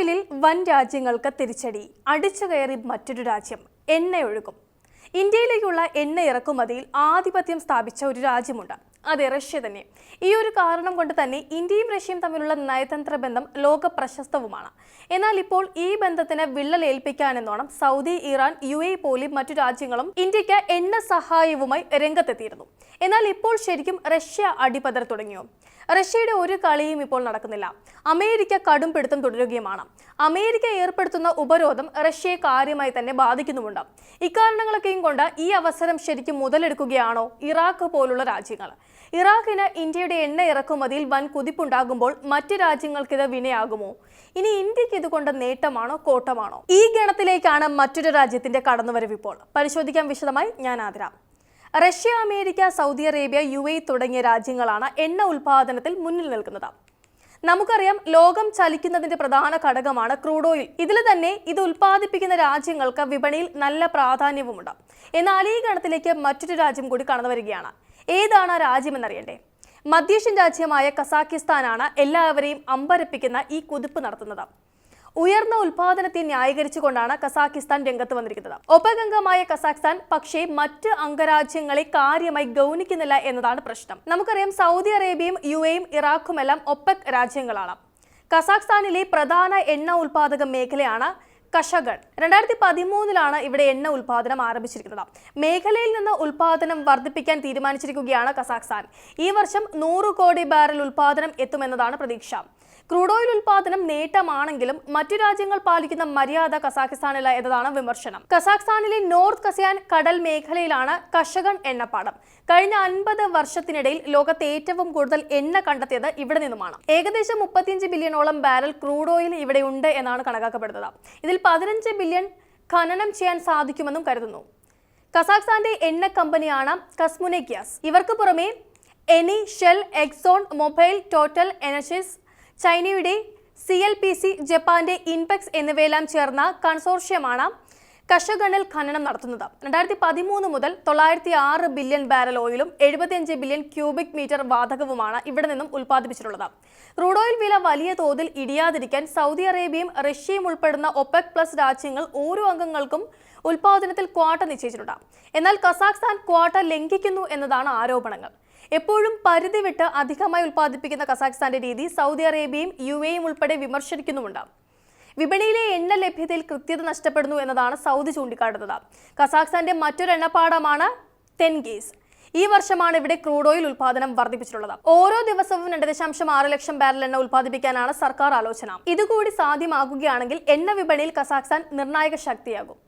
ഓയിലിൽ വൻ രാജ്യങ്ങൾക്ക് തിരിച്ചടി. അടിച്ചു കയറി മറ്റൊരു രാജ്യം എണ്ണയൊഴുകും ഇന്ത്യയിലേക്കുള്ള എണ്ണ ഇറക്കുമതിയിൽ ആധിപത്യം സ്ഥാപിച്ച ഒരു രാജ്യമുണ്ട് അതെ റഷ്യ തന്നെ. ഈ ഒരു കാരണം കൊണ്ട് തന്നെ ഇന്ത്യയും റഷ്യയും തമ്മിലുള്ള നയതന്ത്ര ബന്ധം ലോക പ്രശസ്തവുമാണ് എന്നാൽ ഇപ്പോൾ ഈ ബന്ധത്തിന് വിള്ളലേൽപ്പിക്കാനെന്നോണം സൗദി ഇറാൻ യു എ പോലെ മറ്റു രാജ്യങ്ങളും ഇന്ത്യയ്ക്ക് എണ്ണ സഹായവുമായി രംഗത്തെത്തിയിരുന്നു. എന്നാൽ ഇപ്പോൾ ശരിക്കും റഷ്യ അടിപതർ തുടങ്ങിയോ? റഷ്യയുടെ ഒരു കളിയും ഇപ്പോൾ നടക്കുന്നില്ല. അമേരിക്ക കടും പിടുത്തം തുടരുകയുമാണ്. അമേരിക്ക ഏർപ്പെടുത്തുന്ന ഉപരോധം റഷ്യയെ കാര്യമായി തന്നെ ബാധിക്കുന്നുമുണ്ട്. ഇക്കാരണങ്ങളൊക്കെയും കൊണ്ട് ഈ അവസരം ശരിക്കും മുതലെടുക്കുകയാണോ ഇറാഖ് പോലുള്ള രാജ്യങ്ങൾ? ഇറാഖിന് ഇന്ത്യയുടെ എണ്ണ ഇറക്കുമതിയിൽ വൻ കുതിപ്പുണ്ടാകുമ്പോൾ മറ്റ് രാജ്യങ്ങൾക്കിത് വിനയാകുമോ? ഇനി ഇന്ത്യയ്ക്ക് ഇതുകൊണ്ട് നേട്ടമാണോ കോട്ടമാണോ? ഈ ഗണത്തിലേക്കാണ് മറ്റൊരു രാജ്യത്തിന്റെ കടന്നുവരവ് ഇപ്പോൾ. പരിശോധിക്കാൻ വിശദമായി ഞാൻ Athira. Russia America Saudi Arabia U A തുടങ്ങിയ രാജ്യങ്ങളാണ് എണ്ണ ഉൽപാദനത്തിൽ മുന്നിൽ നിൽക്കുന്നത്. നമുക്കറിയാം ലോകം ചലിക്കുന്നതിന്റെ പ്രധാന ഘടകമാണ് ക്രൂഡ് ഓയിൽ. ഇതിൽ തന്നെ ഇത് ഉൽപ്പാദിപ്പിക്കുന്ന രാജ്യങ്ങൾക്ക് വിപണിയിൽ നല്ല പ്രാധാന്യവുമുണ്ട്. എന്നാൽ ഈ ഗണത്തിലേക്ക് മറ്റൊരു രാജ്യം കൂടി കടന്നു വരികയാണ്. ഏതാണ് ആ രാജ്യമെന്നറിയണ്ടേ? മധ്യേഷ്യൻ രാജ്യമായ കസാക്കിസ്ഥാനാണ് എല്ലാവരെയും അമ്പരപ്പിക്കുന്ന ഈ കുതിപ്പ് നടത്തുന്നത്. ഉയർന്ന ഉൽപാദനത്തെ ന്യായീകരിച്ചുകൊണ്ടാണ് കസാഖിസ്ഥാൻ രംഗത്ത് വന്നിരിക്കുന്നത്. ഉപഗംഗമായ കസാഖ്സ്ഥാൻ പക്ഷേ മറ്റ് അംഗരാജ്യങ്ങളെ കാര്യമായി ഗൗനിക്കുന്നില്ല എന്നതാണ് പ്രശ്നം. നമുക്കറിയാം സൗദി അറേബ്യയും യു എയും ഇറാഖുമെല്ലാം ഒപ്പക് രാജ്യങ്ങളാണ്. കസാഖ്സ്ഥാനിലെ പ്രധാന എണ്ണ ഉൽപാദക മേഖലയാണ് കഷഗൺ രണ്ടായിരത്തി പതിമൂന്നിലാണ് ഇവിടെ എണ്ണ ഉൽപാദനം ആരംഭിച്ചിരിക്കുന്നത്. മേഖലയിൽ നിന്ന് ഉൽപാദനം വർദ്ധിപ്പിക്കാൻ തീരുമാനിച്ചിരിക്കുകയാണ് കസാഖ്സ്ഥാൻ. ഈ വർഷം നൂറ് കോടി ബാരൽ ഉൽപാദനം എത്തുമെന്നതാണ് പ്രതീക്ഷ. ക്രൂഡ് ഓയിൽ ഉൽപാദനം നേട്ടമാണെങ്കിലും മറ്റു രാജ്യങ്ങൾ പാലിക്കുന്ന മര്യാദ കസാഖിസ്ഥാനില്ല എന്നതാണ് വിമർശനം. കസാഖ്സ്ഥാനിലെ നോർത്ത് കസിയാൻ കടൽ മേഖലയിലാണ് കഷഗൺ എണ്ണപ്പാടം. കഴിഞ്ഞ അൻപത് വർഷത്തിനിടയിൽ ലോകത്തെ ഏറ്റവും കൂടുതൽ എണ്ണ കണ്ടെത്തിയത് ഇവിടെ നിന്നുമാണ്. ഏകദേശം മുപ്പത്തിയഞ്ച് ബില്യണോളം ബാരൽ ക്രൂഡ് ഓയിൽ ഇവിടെ ഉണ്ട് എന്നാണ് കണക്കാക്കപ്പെടുന്നത്. ഇതിൽ പതിനഞ്ച് ബില്യൺ ഖനനം ചെയ്യാൻ സാധിക്കുമെന്നും കരുതുന്നു. കസാഖ്സ്ഥാന്റെ എണ്ണ കമ്പനിയാണ് കസ്മുനെ ഗ്യാസ് ഇവർക്ക് പുറമെ Eni Shell Exxon Mobil TotalEnergies ചൈനയുടെ സി എൽ പി സി ജപ്പാന്റെ ഇൻപെക്സ് എന്നിവയെല്ലാം ചേർന്ന കൺസോർഷ്യമാണ് കഷഗണിൽ ഖനനം നടത്തുന്നത്. രണ്ടായിരത്തി പതിമൂന്ന് മുതൽ തൊള്ളായിരത്തി ആറ് ബില്യൺ ബാരൽ ഓയിലും എഴുപത്തിയഞ്ച് ബില്യൺ ക്യൂബിക് മീറ്റർ വാതകവുമാണ് ഇവിടെ നിന്നും ഉൽപ്പാദിപ്പിച്ചിട്ടുള്ളത്. ക്രൂഡ് ഓയിൽ വില വലിയ തോതിൽ ഇടിയാതിരിക്കാൻ സൗദി അറേബ്യയും റഷ്യയും ഉൾപ്പെടുന്ന ഒപെക് പ്ലസ് രാജ്യങ്ങൾ ഓരോ അംഗങ്ങൾക്കും ഉൽപാദനത്തിൽ ക്വാട്ട നിശ്ചയിച്ചിട്ടുണ്ട്. എന്നാൽ കസാഖ്സ്ഥാൻ ക്വാട്ട ലംഘിക്കുന്നു എന്നതാണ് ആരോപണങ്ങൾ. എപ്പോഴും പരിധി വിട്ട് അധികമായി ഉൽപ്പാദിപ്പിക്കുന്ന കസാഖ്സ്ഥാന്റെ രീതി സൗദി അറേബ്യയും യു എയും ഉൾപ്പെടെ വിമർശിക്കുന്നുമുണ്ട്. വിപണിയിലെ എണ്ണ ലഭ്യതയിൽ കൃത്യത നഷ്ടപ്പെടുന്നു എന്നതാണ് സൗദി ചൂണ്ടിക്കാട്ടുന്നത്. കസാഖ്സ്ഥാന്റെ മറ്റൊരു എണ്ണപ്പാടമാണ് തെൻഗീസ്. ഈ വർഷമാണ് ഇവിടെ ക്രൂഡ് ഓയിൽ ഉൽപാദനം വർദ്ധിപ്പിച്ചിട്ടുള്ളത്. ഓരോ ദിവസവും രണ്ട് ദശാംശം ആറ് ലക്ഷം ബാരൽ എണ്ണ ഉൽപ്പാദിപ്പിക്കാനാണ് സർക്കാർ ആലോചന. ഇതുകൂടി സാധ്യമാകുകയാണെങ്കിൽ എണ്ണ വിപണിയിൽ കസാഖ്സ്ഥാൻ നിർണായക ശക്തിയാകും.